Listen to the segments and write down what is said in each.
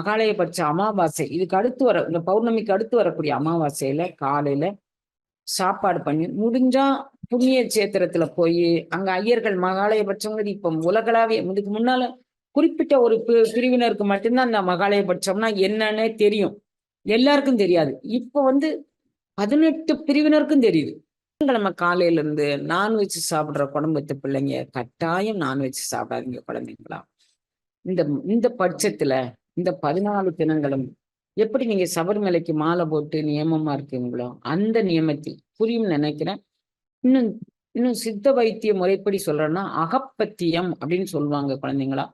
மகாலயபட்ச அமாவாசை. இதுக்கு அடுத்து வர இந்த பௌர்ணமிக்கு அடுத்து வரக்கூடிய அமாவாசையில காலையில சாப்பாடு பண்ணி முடிஞ்சா புண்ணிய சேத்திரத்துல போய் அங்க ஐயர்கள் மகாலயபட்சங்கிறது இப்ப உலகளாவிய இதுக்கு முன்னால குறிப்பிட்ட ஒரு பிரிவினருக்கு மட்டும்தான் அந்த மகாலயபட்சம்னா என்னன்னே தெரியும். எல்லாருக்கும் தெரியாது. இப்ப வந்து பதினெட்டு பிரிவினருக்கும் தெரியுது. கிழமை காலையில இருந்து நான்வெஜ் சாப்பிடுற குடும்பத்து பிள்ளைங்க கட்டாயம் நான்வெஜ் சாப்பிடாதீங்க குழந்தைங்களா. இந்த இந்த பட்சத்துல இந்த பதினாலு தினங்களும் எப்படி நீங்க சபரிமலைக்கு மாலை போட்டு நியமமா இருக்கீங்களோ அந்த நியமத்தில் புரியும் நினைக்கிறேன். இன்னும் இன்னும் சித்த வைத்திய முறைப்படி சொல்றேன்னா அகப்பத்தியம் அப்படின்னு சொல்லுவாங்க குழந்தைங்களா.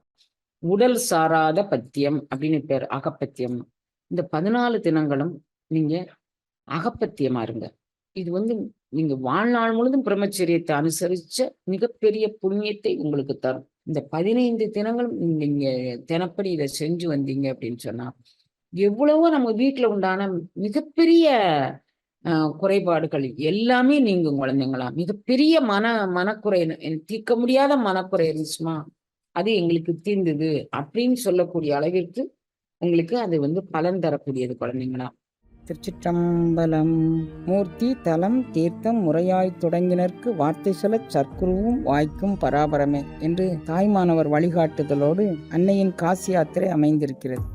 உடல் சாராத பத்தியம் அப்படின்னு பேர் அகப்பத்தியம். இந்த பதினாலு தினங்களும் நீங்க அகப்பத்தியமா இருங்க. இது வந்து நீங்க வாழ்நாள் முழுதும் பிரம்மச்சரியத்தை அனுசரிச்ச மிகப்பெரிய புண்ணியத்தை உங்களுக்கு தரும். இந்த பதினைந்து தினங்களும் நீங்க தினப்படி இதை செஞ்சு வந்தீங்க அப்படின்னு சொன்னா எவ்வளவோ நம்ம வீட்டுல உண்டான மிகப்பெரிய குறைபாடுகள் எல்லாமே நீங்கும் குழந்தைங்களா? மிகப்பெரிய மன மனக்குறை தீர்க்க முடியாத மனக்குறை இருந்துச்சுமா? அது எங்களுக்கு தீர்ந்தது அப்படின்னு சொல்லக்கூடிய அளவிற்கு உங்களுக்கு அது வந்து பலன் தரக்கூடியது குழந்தைங்களா? திருச்சிற்றம்பலம். மூர்த்தி தலம் தீர்த்தம் முறையாய் தொடங்கினர்க்கு வார்த்தை சொல்ல சர்க்குருவும் வாய்க்கும் பராபரமே என்று தாய்மானவர் வழிகாட்டுதலோடு அன்னையின் காசி யாத்திரை அமைந்திருக்கிறது.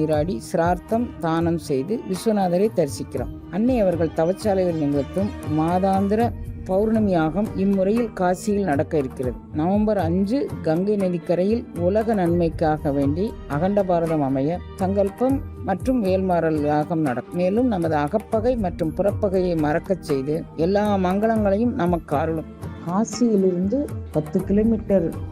நீராடி சிரார்த்தம் தானம் செய்து விஸ்வநாதரை தரிசிக்கிறோம். அன்னை அவர்கள் தவச்சாலைகள் நிகழ்த்தும் மாதாந்திர பௌர்ணமியாகம் இம்முறையில் காசியில் நடக்க இருக்கிறது. நவம்பர் அஞ்சு கங்கை நதிக்கரையில் உலக நன்மைக்காக வேண்டி அகண்ட பாரதம் அமைய சங்கல்பம் மற்றும் வேல்மாறல் யாகம் நடக்கும். மேலும் நமது அகப்பகை மற்றும் புறப்பகையை மறக்கச் செய்து எல்லா மங்களங்களையும் நமக்கு அருளும். காசியிலிருந்து பத்து கிலோமீட்டர்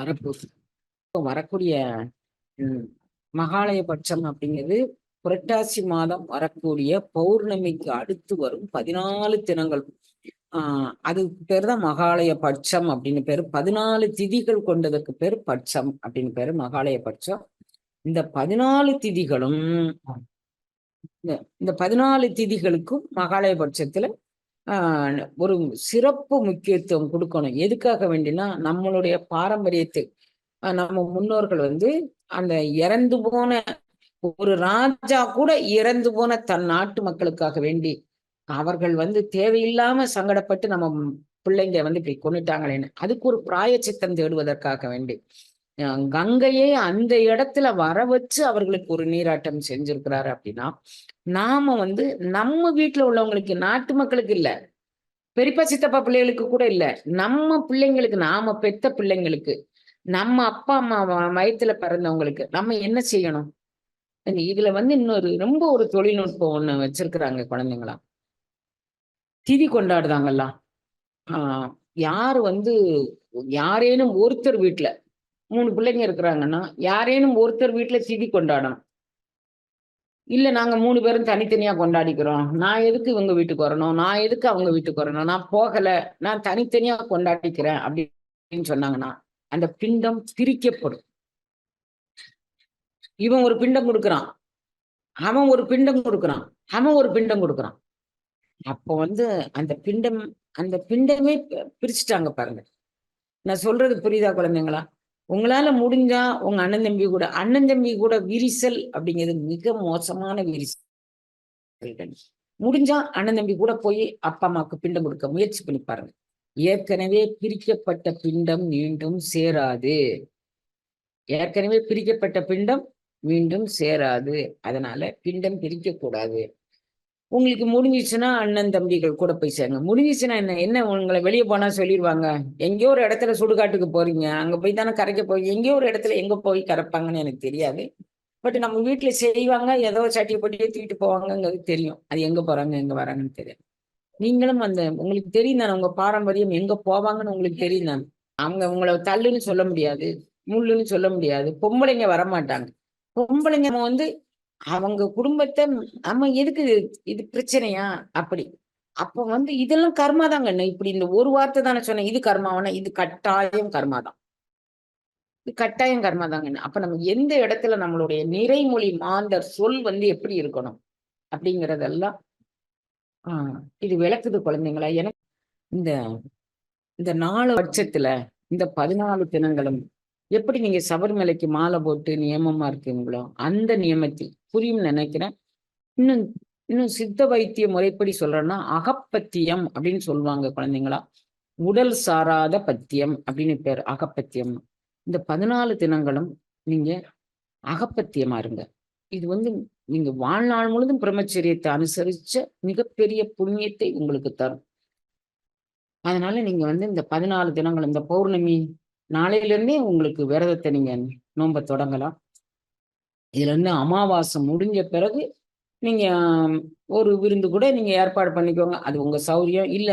வரப்போகுது. வரக்கூடிய மகாலயபட்சம் அப்படிங்கிறது புரட்டாசி மாதம் வரக்கூடிய பௌர்ணமிக்கு அடுத்து வரும் பதினாலு தினங்கள். ஆஹ் அதுக்கு பேர் தான் மகாலய பட்சம் அப்படின்னு பேரு. பதினாலு திதிகள் கொண்டதுக்கு பேர் பட்சம் அப்படின்னு பேரு மகாலய பட்சம். இந்த பதினாலு திதிகளும் இந்த பதினாலு திதிகளுக்கும் மகாலய பட்சத்துல ஒரு சிறப்பு முக்கியத்துவம் கொடுக்கணும். எதுக்காக வேண்டினா நம்மளுடைய பாரம்பரியத்தை. நம்ம முன்னோர்கள் வந்து அந்த இறந்து போன ஒரு ராஜா கூட இறந்து போன தன் நாட்டு மக்களுக்காக வேண்டி அவர்கள் வந்து தேவையில்லாம சங்கடப்பட்டு நம்ம பிள்ளைங்க வந்து இப்படி கொண்டுட்டாங்களேன்னு அதுக்கு ஒரு பிராய சித்தம் தேடுவதற்காக வேண்டி. கங்கையை அந்த இடத்துல வர வச்சு அவர்களுக்கு ஒரு நீராட்டம் செஞ்சிருக்கிறாரு அப்படின்னா நாம வந்து நம்ம வீட்டுல உள்ளவங்களுக்கு நாட்டு மக்களுக்கு இல்ல. பெரியப்பா சித்தப்பா பிள்ளைகளுக்கு கூட இல்ல. நம்ம பிள்ளைங்களுக்கு நாம பெத்த பிள்ளைங்களுக்கு நம்ம அப்பா அம்மா வயத்துல பிறந்தவங்களுக்கு நம்ம என்ன செய்யணும்? இதுல வந்து இன்னொரு ரொம்ப ஒரு தொழில்நுட்பம் ஒண்ணு வச்சிருக்கிறாங்க குழந்தைங்களா. திதி கொண்டாடுதாங்கல்லாம் ஆஹ் யாரு வந்து யாரேனும் ஒருத்தர் வீட்டுல மூணு பிள்ளைங்க இருக்கிறாங்கன்னா யாரேனும் ஒருத்தர் வீட்டுல சிதி கொண்டாடணும். இல்ல நாங்க மூணு பேரும் தனித்தனியா கொண்டாடிக்கிறோம். நான் எதுக்கு இவங்க வீட்டுக்கு வரணும்? நான் எதுக்கு அவங்க வீட்டுக்கு வரணும்? நான் போகல. நான் தனித்தனியா கொண்டாடிக்கிறேன் அப்படின்னு சொன்னாங்கன்னா அந்த பிண்டம் பிரிக்கப்படும் இவன் ஒரு பிண்டம் கொடுக்குறான். அவன் ஒரு பிண்டம் கொடுக்குறான். அவன் ஒரு பிண்டம் கொடுக்குறான். அப்போ வந்து அந்த பிண்டம் அந்த பிண்டமே பிரிச்சுட்டாங்க பாருங்க. நான் சொல்றது புரியுதா குழந்தைங்களா? உங்களால முடிஞ்சா உங்க அண்ணன் தம்பி கூட அண்ணன் தம்பி கூட விரிசல் அப்படிங்கிறது மிக மோசமான விரிசல். முடிஞ்சா அண்ணன் தம்பி கூட போய் அப்பா அம்மாவுக்கு பிண்டம் கொடுக்க முயற்சி பண்ணி பாருங்க. ஏற்கனவே பிரிக்கப்பட்ட பிண்டம் மீண்டும் சேராது. ஏற்கனவே பிரிக்கப்பட்ட பிண்டம் மீண்டும் சேராது. அதனால பிண்டம் பிரிக்க கூடாது உங்களுக்கு முடிஞ்சிச்சுன்னா அண்ணன் தம்பிகள் கூட போய் சேருங்க. முடிஞ்சிச்சுன்னா என்ன? என்ன உங்களை வெளியே போனா சொல்லிடுவாங்க எங்கேயோ ஒரு இடத்துல சுடுகாட்டுக்கு போறீங்க. அங்க போய் தானே கரைக்க போய் எங்கேயோ ஒரு இடத்துல எங்க போய் கரைப்பாங்கன்னு எனக்கு தெரியாது. பட் நம்ம வீட்டுல செய்வாங்க. ஏதோ சட்டியை போட்டு தூக்கிட்டு போவாங்கங்கிறது தெரியும். அது எங்க போறாங்க எங்க வராங்கன்னு தெரியும் நீங்களும் அந்த உங்களுக்கு தெரியும் தானே உங்க பாரம்பரியம் எங்க போவாங்கன்னு உங்களுக்கு தெரியும் தானே. அவங்க உங்களை தள்ளுன்னு சொல்ல முடியாது முள்ளுன்னு சொல்ல முடியாது. பொம்பளைங்க வரமாட்டாங்க. பொம்பளைங்க வந்து அவங்க குடும்பத்தை நம்ம எதுக்கு இது பிரச்சனையா? அப்படி. அப்ப வந்து இதெல்லாம் கர்மா தாங்க. இப்படி இந்த ஒரு வார்த்தை தானே சொன்னேன். இது கர்மாவானா? இது கட்டாயம் கர்மா தான். இது கட்டாயம் கர்மா தாங்க. அப்ப நம்ம எந்த இடத்துல நம்மளுடைய நிறைமொழி மாந்தர் சொல் வந்து எப்படி இருக்கணும்? அப்படிங்கறதெல்லாம் ஆஹ் இது விளக்குது குழந்தைங்களா? எனக்கு இந்த இந்த நாலு வருஷத்துல இந்த பதினாலு தினங்களும் எப்படி நீங்க சபரிமலைக்கு மாலை போட்டு நியமமா இருக்கீங்களோ அந்த நியமத்தில் புரியும் நினைக்கிறேன். இன்னும் இன்னும் சித்த வைத்திய முறைப்படி சொல்றேன்னா அகப்பத்தியம் அப்படின்னு சொல்லுவாங்க குழந்தைங்களா. உடல் சாராத பத்தியம் அப்படின்னு பேர் அகப்பத்தியம். இந்த பதினாலு தினங்களும் நீங்க அகப்பத்தியமா இருங்க. இது வந்து நீங்க வாழ்நாள் முழுதும் பிரம்மச்சரியத்தை அனுசரிச்ச மிகப்பெரிய புண்ணியத்தை உங்களுக்கு தரும். அதனால நீங்க வந்து இந்த பதினாலு தினங்கள் இந்த பௌர்ணமி நாளையில இருந்தே உங்களுக்கு விரதத்தை நீங்க நோம்ப தொடங்கலாம். இதுல இருந்து அமாவாசை முடிஞ்ச பிறகு நீங்க ஒரு விருந்து கூட நீங்க ஏற்பாடு பண்ணிக்கோங்க. அது உங்க சௌரியம். இல்ல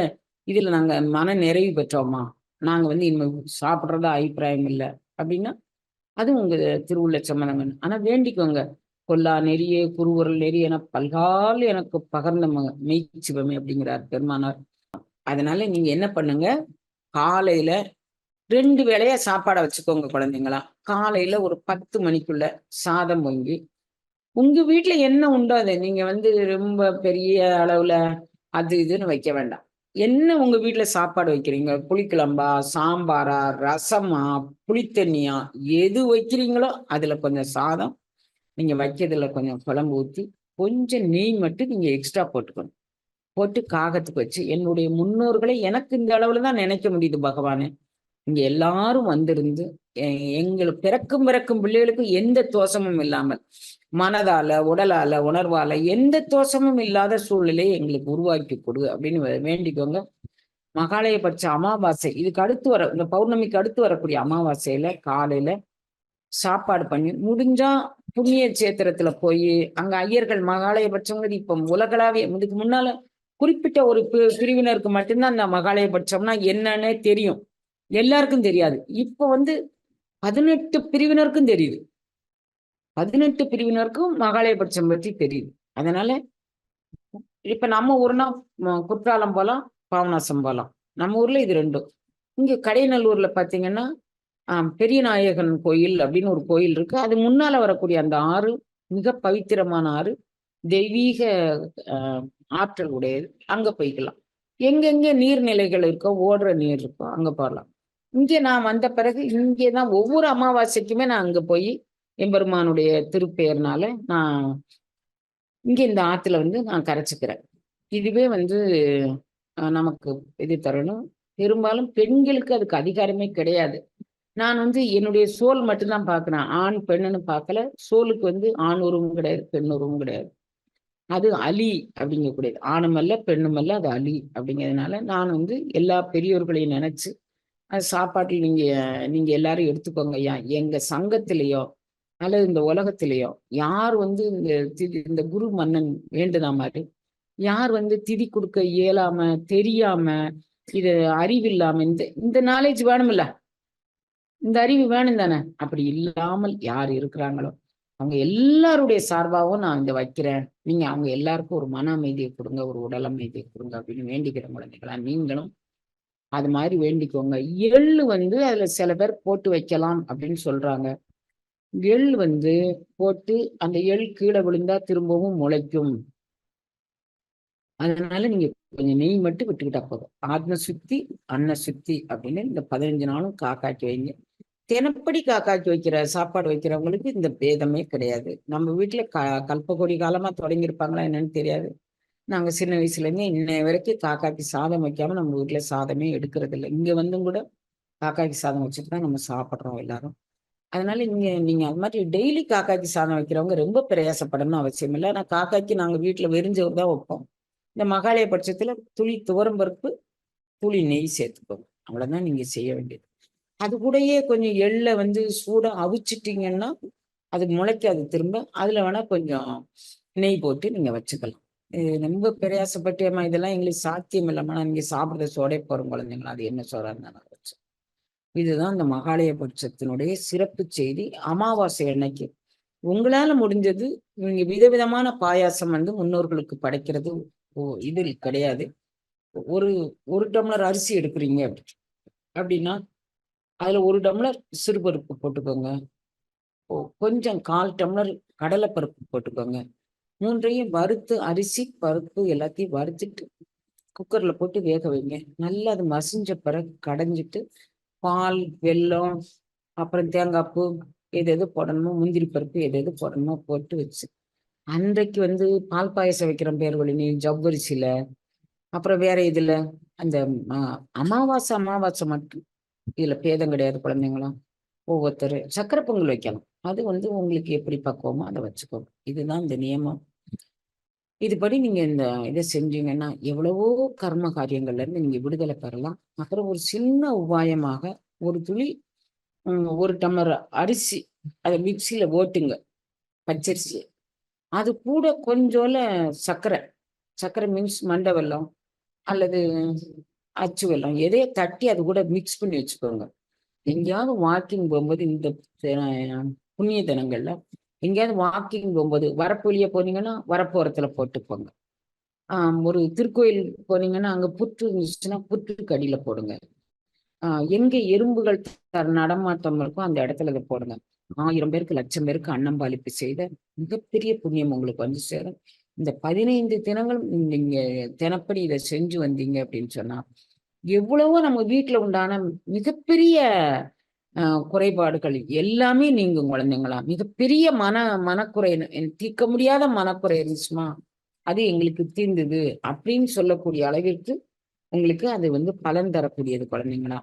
இதுல நாங்க மன நிறைவு பெற்றோமா? நாங்க வந்து இனிமே சாப்பிட்றதா அபிப்பிராயம் இல்லை. அப்படின்னா அது உங்க திருவுள்ள சம்மதங்கள் ஆனா வேண்டிக்கோங்க. கொல்லா நெறியே குருவுரல் நெறி என பல்கால் எனக்கு பகர்ந்த மெய்ச்சிவமே அப்படிங்கிறார் பெருமானார். அதனால நீங்க என்ன பண்ணுங்க? காலையில ரெண்டு வேளையா சாப்பாடை வச்சுக்கோங்க குழந்தைங்களா. காலையில ஒரு பத்து மணிக்குள்ள சாதம் பொங்கி உங்க வீட்டுல என்ன உண்டோ அதை நீங்க வந்து ரொம்ப பெரிய அளவுல அது இதுன்னு வைக்க வேண்டாம். என்ன உங்க வீட்டுல சாப்பாடு வைக்கிறீங்க? புளிக்குழம்பா சாம்பாரா ரசமா புளித்தண்ணியா எது வைக்கிறீங்களோ அதுல கொஞ்சம் சாதம் நீங்க வைக்கிறதுல கொஞ்சம் குழம்பு ஊத்தி கொஞ்சம் நெய் மட்டும் நீங்க எக்ஸ்ட்ரா போட்டுக்கணும். போட்டு காகத்துக்கு வச்சு என்னுடைய முன்னோர்களை எனக்கு இந்த அளவுல தான் நினைக்க முடியுது பகவானே. இங்க எல்லாரும் வந்திருந்து எங்களுக்கு பிறக்கும் பிறக்கும் பிள்ளைகளுக்கு எந்த தோஷமும் இல்லாமல் மனதால உடலால உணர்வால எந்த தோஷமும் இல்லாத சூழ்நிலையை எங்களுக்கு உருவாக்கி கொடு அப்படின்னு வேண்டிக்கோங்க. வேண்டிக்கோங்க மகாலயபட்ச அமாவாசை இதுக்கு அடுத்து வர இந்த பௌர்ணமிக்கு அடுத்து வரக்கூடிய அமாவாசையில காலையில சாப்பாடு பண்ணி முடிஞ்சா புண்ணிய சேத்திரத்துல போய் அங்க ஐயர்கள் மகாலயபட்சங்கிறது இப்ப உலகளாவிய இதுக்கு முன்னால குறிப்பிட்ட ஒரு பி- பிரிவினருக்கு மட்டும்தான் அந்த மகாலயபட்சம்னா என்னன்னே தெரியும். எல்லாருக்கும் தெரியாது. இப்ப வந்து பதினெட்டு பிரிவினருக்கும் தெரியுது. பதினெட்டு பிரிவினருக்கும் மகாலயபட்சம் பற்றி தெரியுது. அதனால இப்ப நம்ம ஊர்னா குற்றாலம் போலாம் பாவநாசம் போலாம். நம்ம ஊர்ல இது ரெண்டும். இங்க கடையநல்லூர்ல பாத்தீங்கன்னா ஆஹ், பெரிய நாயகன் கோயில் அப்படின்னு ஒரு கோயில் இருக்கு. அது முன்னால வரக்கூடிய அந்த ஆறு மிக பவித்திரமான ஆறு தெய்வீக ஆஹ், ஆற்றல் உடையது. அங்க போய்க்கலாம். எங்கெங்க நீர்நிலைகள் இருக்கோ ஓடுற நீர் இருக்கோ அங்க போகலாம் இங்கே நான் வந்த பிறகு இங்கே தான் ஒவ்வொரு அமாவாசைக்குமே நான் அங்கே போய் எம்பெருமானுடைய திருப்பெயர்னால நான் இங்கே இந்த ஆற்றுல வந்து நான் கரைச்சிக்கிறேன். இதுவே வந்து நமக்கு இது தரணும். பெரும்பாலும் பெண்களுக்கு அதுக்கு அதிகாரமே கிடையாது. நான் வந்து என்னுடைய சோல் மட்டும்தான் பார்க்குறேன் ஆண் பெண்ணுன்னு பார்க்கல சோலுக்கு வந்து ஆண் உருவம் கிடையாது பெண் உருவம் கிடையாது. அது அலி அப்படிங்கக்கூடியது. ஆணும் அல்ல பெண்ணும் அல்ல அது அலி அப்படிங்கிறதுனால நான் வந்து எல்லா பெரியோர்களையும் நினைச்சு அது சாப்பாட்டில் நீங்க நீங்க எல்லாரும் எடுத்துக்கோங்க. ஐயா எங்க சங்கத்திலேயோ அல்லது இந்த உலகத்திலேயோ யார் வந்து இந்த திதி இந்த குரு மன்னன் வேண்டுதா மாதிரி யார் வந்து திதி கொடுக்க இயலாம தெரியாம இது அறிவில்லாம இந்த இந்த நாலேஜ் வேணும்ல. இந்த அறிவு வேணும் தானே. அப்படி இல்லாமல் யார் இருக்கிறாங்களோ. அவங்க எல்லாருடைய சார்பாகவும் நான் இந்த வைக்கிறேன். நீங்க அவங்க எல்லாருக்கும் ஒரு மன அமைதியை கொடுங்க ஒரு உடல் அமைதியை கொடுங்க அப்படின்னு வேண்டிக்கிற குழந்தைகளா. நீங்களும் அது மாதிரி வேண்டிக்கோங்க. எள்ளு வந்து அதுல சில பேர் போட்டு வைக்கலாம் அப்படின்னு சொல்றாங்க. எள் வந்து போட்டு அந்த எள் கீழே விழுந்தா திரும்பவும் முளைக்கும். அதனால நீங்க கொஞ்சம் நெய் மட்டும் விட்டுக்கிட்டா போதும். ஆத்ம சுத்தி அன்ன சுத்தி அப்படின்னு இந்த பதினஞ்சு நாளும் காக்காக்கி வைங்க. தினப்படி காக்காக்கி வைக்கிற சாப்பாடு வைக்கிறவங்களுக்கு இந்த பேதமே கிடையாது. நம்ம வீட்டுல க கல்ப காலமா தொடங்கியிருப்பாங்களா என்னன்னு தெரியாது. நாங்கள் சின்ன வயசுலேருந்து இன்ன வரைக்கும் காக்காக்கி சாதம் வைக்காமல் நம்ம வீட்டில் சாதமே எடுக்கிறது இல்லை இங்கே வந்தும் கூட காக்காக்கி சாதம் வச்சுட்டு தான் நம்ம சாப்பிட்றோம் எல்லாரும். அதனால இங்கே நீங்கள் அது மாதிரி டெய்லி காக்காக்கி சாதம் வைக்கிறவங்க ரொம்ப பிரயாசப்படணும்னு அவசியம் இல்லை. ஆனால் காக்காக்கு நாங்கள் வீட்டில் வெறிஞ்சவர் தான் வைப்போம். இந்த மகாலய பட்சத்தில் துளி துவரம் பருப்பு துளி நெய் சேர்த்துக்கோங்க. அவ்வளோதான் நீங்கள் செய்ய வேண்டியது. அது கூடயே கொஞ்சம் எள்ளை வந்து சூடாக அவிச்சிட்டிங்கன்னா அது முளைக்காது திரும்ப. அதில் வேணால் கொஞ்சம் நெய் போட்டு நீங்கள் வச்சுக்கலாம். ரொம்ப பிரயாசப்பட்டியம்மா இதெல்லாம் எங்களுக்கு சாத்தியம் இல்லாமல் இங்கே சாப்பிட்றத சோடை போகிறோம் குழந்தைங்களா. அது என்ன சொல்கிறாங்க இதுதான் இந்த மகாலய பட்சத்தினுடைய சிறப்பு செய்தி. அமாவாசை அன்னைக்கு. உங்களால முடிஞ்சது நீங்க விதவிதமான பாயாசம் வந்து முன்னோர்களுக்கு படைக்கிறது. ஓ இதில் கிடையாது. ஒரு ஒரு டம்ளர் அரிசி எடுக்கிறீங்க அப்படி அப்படின்னா அதுல ஒரு டம்ளர் சிறுபருப்பு போட்டுக்கோங்க. ஓ கொஞ்சம் கால் டம்ளர் கடலைப்பருப்பு போட்டுக்கோங்க. மூன்றையும் வறுத்து அரிசி பருப்பு எல்லாத்தையும் வறுத்துட்டு குக்கர்ல போட்டு வேக வைங்க. நல்லா அது மசிஞ்ச பிறகு கடைஞ்சிட்டு பால் வெல்லம் அப்புறம் தேங்காய் பூ எது எது போடணுமோ முந்திரி பருப்பு எது எது போடணுமோ போட்டு வச்சு. அன்றைக்கு வந்து பால் பாயசம் வைக்கிறோம் பேர் வழினி ஜவ்வரிசியில. அப்புறம் வேற இதுல அந்த அமாவாசை அமாவாசை மட்டும். இதுல பேதம் கிடையாது குழந்தைங்களாம். ஒவ்வொருத்தர் சக்கரை பொங்கல் வைக்கலாம் அது வந்து உங்களுக்கு எப்படி பக்குவமோ அதை வச்சுக்கோங்க. இதுதான் இந்த நியமம். இதுபடி நீங்க இந்த இதை செஞ்சீங்கன்னா எவ்வளவோ கர்ம காரியங்கள்ல இருந்து நீங்க விடுதலை பெறலாம். அப்புறம் ஒரு சின்ன உபாயமாக ஒரு துளி ஒரு டம்ளர் அரிசி அதை மிக்சியில ஓட்டுங்க. பச்சரிசி அது கூட கொஞ்சோல சர்க்கரை. சர்க்கரை மீன்ஸ் மண்டை வெல்லம் அல்லது அச்சு வெல்லம். எதையோ தட்டி அது கூட மிக்ஸ் பண்ணி வச்சுக்கோங்க. எங்கேயாவது வாக்கிங் போகும்போது இந்த புண்ணிய தினங்கள்ல எங்கேயாவது வாக்கிங் போகும்போது வரப்பு வழியா போனீங்கன்னா வரப்போரத்துல போட்டுப்போங்க ஆஹ் ஒரு திருக்கோயில் போனீங்கன்னா அங்க புற்று இருந்துச்சுன்னா புற்றுக்கு அடியில போடுங்க. ஆஹ் எங்க எறும்புகள் நடமாட்டம் இருக்கோ அந்த இடத்துல அதை போடுங்க. ஆயிரம் பேருக்கு லட்சம் பேருக்கு அன்னம்பாலிப்பு செய்த மிகப்பெரிய புண்ணியம் உங்களுக்கு வந்து சேரும். இந்த பதினைந்து தினங்களும் நீங்க தினப்படி இதை செஞ்சு வந்தீங்க அப்படின்னு சொன்னா எவ்வளவோ நம்ம வீட்டுல உண்டான மிகப்பெரிய குறைபாடுகள் எல்லாமே நீங்கும் குழந்தைங்களா? மிகப்பெரிய மன மனக்குறை தீர்க்க முடியாத மனக்குறை இருந்துச்சுமா? அது எங்களுக்கு தீர்ந்தது அப்படின்னு சொல்லக்கூடிய அளவிற்கு உங்களுக்கு அது வந்து பலன் தரக்கூடியது குழந்தைங்களா?